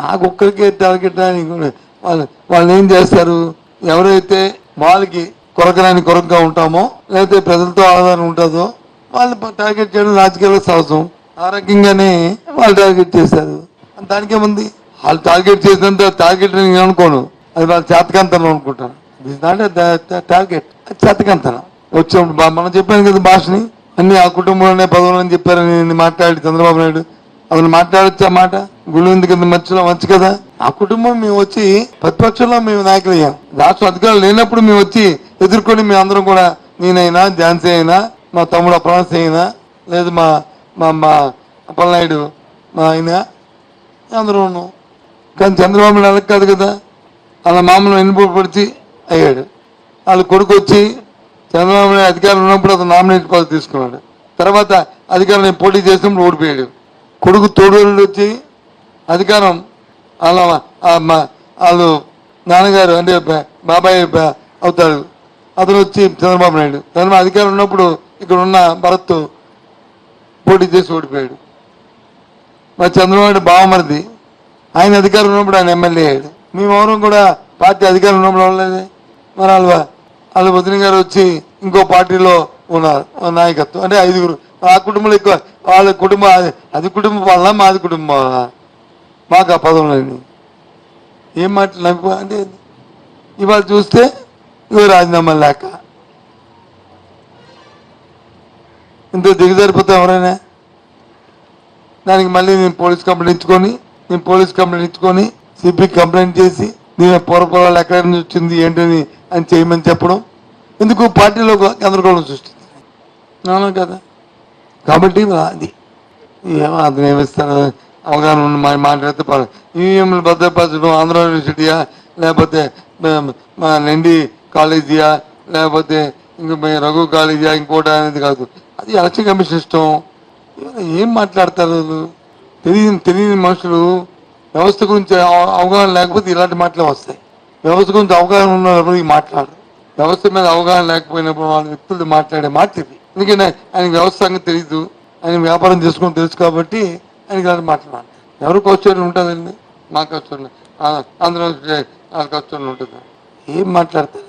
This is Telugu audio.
నాకు ఒక్కరికే టార్గెట్ అని వాళ్ళు వాళ్ళు ఏం చేస్తారు? ఎవరైతే వాళ్ళకి కొరకరాని కొరకగా ఉంటామో లేకపోతే ప్రజలతో ఆధారం ఉంటుందో వాళ్ళు టార్గెట్ చేయడం రాజకీయాలకు సహజం. ఆ రకంగానే వాళ్ళు టార్గెట్ చేశారు. దానికేముంది వాళ్ళు టార్గెట్ చేసినంత టార్గెట్ నేను అనుకోను. అది వాళ్ళ చేతకంతనం అనుకుంటాను. టార్గెట్ చేతకంతనం వచ్చినప్పుడు మనం చెప్పాను కదా భాషని అన్ని ఆ కుటుంబంలోనే పదవులు అని చెప్పారని మాట్లాడి చంద్రబాబు నాయుడు అతను మాట్లాడొచ్చా మాట? గుళ్ళు ఉంది కింద మధ్యలో మంచి కదా? ఆ కుటుంబం మేము వచ్చి ప్రతిపక్షంలో మేము నాయకులు అయ్యాం రాష్ట్ర అధికారులు లేనప్పుడు మేము వచ్చి ఎదుర్కొని మేము అందరం కూడా నేనైనా ఝాన్సీ అయినా మా తమ్ముడు అప్రాన్స్ అయినా లేదు మా మా మా అప్పలనాయుడు మా ఆయన అందరూ ఉన్నాం. కానీ చంద్రబాబు నాయుడు అలా కాదు కదా? అలా మామూలు వెన్నుపడిచి అయ్యాడు. వాళ్ళ కొడుకు వచ్చి చంద్రబాబు నాయుడు అధికారం ఉన్నప్పుడు అతను నామినేట్ పదవి తీసుకున్నాడు. తర్వాత అధికారం నేను పోటీ చేసినప్పుడు ఓడిపోయాడు. కొడుకు తోడు వచ్చి అధికారం వాళ్ళ ఆ మా- వాళ్ళు నాన్నగారు అంటే బాబాయ్ అవుతాడు. అతను వచ్చి చంద్రబాబు నాయుడు. చంద్రబాబు అధికారం ఉన్నప్పుడు ఇక్కడ ఉన్న భరత్ పోటీ చేసి ఓడిపోయాడు. మరి చంద్రబాబు బావమరిది. ఆయన అధికారం ఉన్నప్పుడు ఆయన ఎమ్మెల్యే అయ్యాడు. మేమెవరం కూడా పార్టీ అధికారం ఉన్నప్పుడు అవ్వలేదు మరి వాళ్ళు వాళ్ళ వదిన గారు వచ్చి ఇంకో పార్టీలో ఉన్నారు. ఆ నాయకత్వం. అంటే ఐదుగురు ఆ కుటుంబంలో ఎక్కువ వాళ్ళ కుటుంబం అది- అది కుటుంబం వాళ్ళ మాది కుటుంబం. మాకు ఆ పదవులని ఏం మాటలు అంటే ఇవాళ చూస్తే ఇవి రాజీనామా లేక. ఇంత దిగజారిపోతాం ఎవరైనా? దానికి మళ్ళీ నేను పోలీస్ కంప్లైంట్ ఇచ్చుకొని నేను పోలీస్ కంప్లైంట్ ఇచ్చుకొని సిపి కంప్లైంట్ చేసి నేను పూర్వపొలాలు ఎక్కడ నుంచి వచ్చింది ఏంటని అని చేయమని చెప్పడం. ఎందుకు? పార్టీలో గందరగోళం సృష్టించింది. అవునా కదా. కాబట్టి అది. ఏమో అతను ఏమిస్తాను అవగాహన ఉన్న మా మాట్లాడితే పర్వాలేదు. ఈవీఎంలు భద్రపరచడం ఆంధ్ర యూనివర్సిటీయా లేకపోతే నిండి మా కాలేజీయా లేకపోతే ఇంక రఘు కాలేజీయా ఇంకోటి అనేది కాదు. అది ఎలక్షన్ కమిషన్ ఇష్టం ఏం మాట్లాడతారు? తెలియని తెలియని మనుషులు వ్యవస్థ గురించి అవగాహన లేకపోతే ఇలాంటి మాటలే వస్తాయి. వ్యవస్థ గురించి అవగాహన ఉన్నప్పుడు ఈ మాట్లాడరు. వ్యవస్థ మీద అవగాహన లేకపోయినప్పుడు వాళ్ళ వ్యక్తులు మాట్లాడే మాట ఇది. ఎందుకంటే ఆయన వ్యవస్థ తెలియదు ఆయన వ్యాపారం చేసుకుని తెలుసు కాబట్టి ఆయనకి ఇలాంటి మాట్లాడాలి ఎవరు కష్టం ఉంటుందండి? మా కష్టం ఆంధ్రప్రదేశ్ వాళ్ళ కష్టం ఉంటుంది? ఏం మాట్లాడతారు?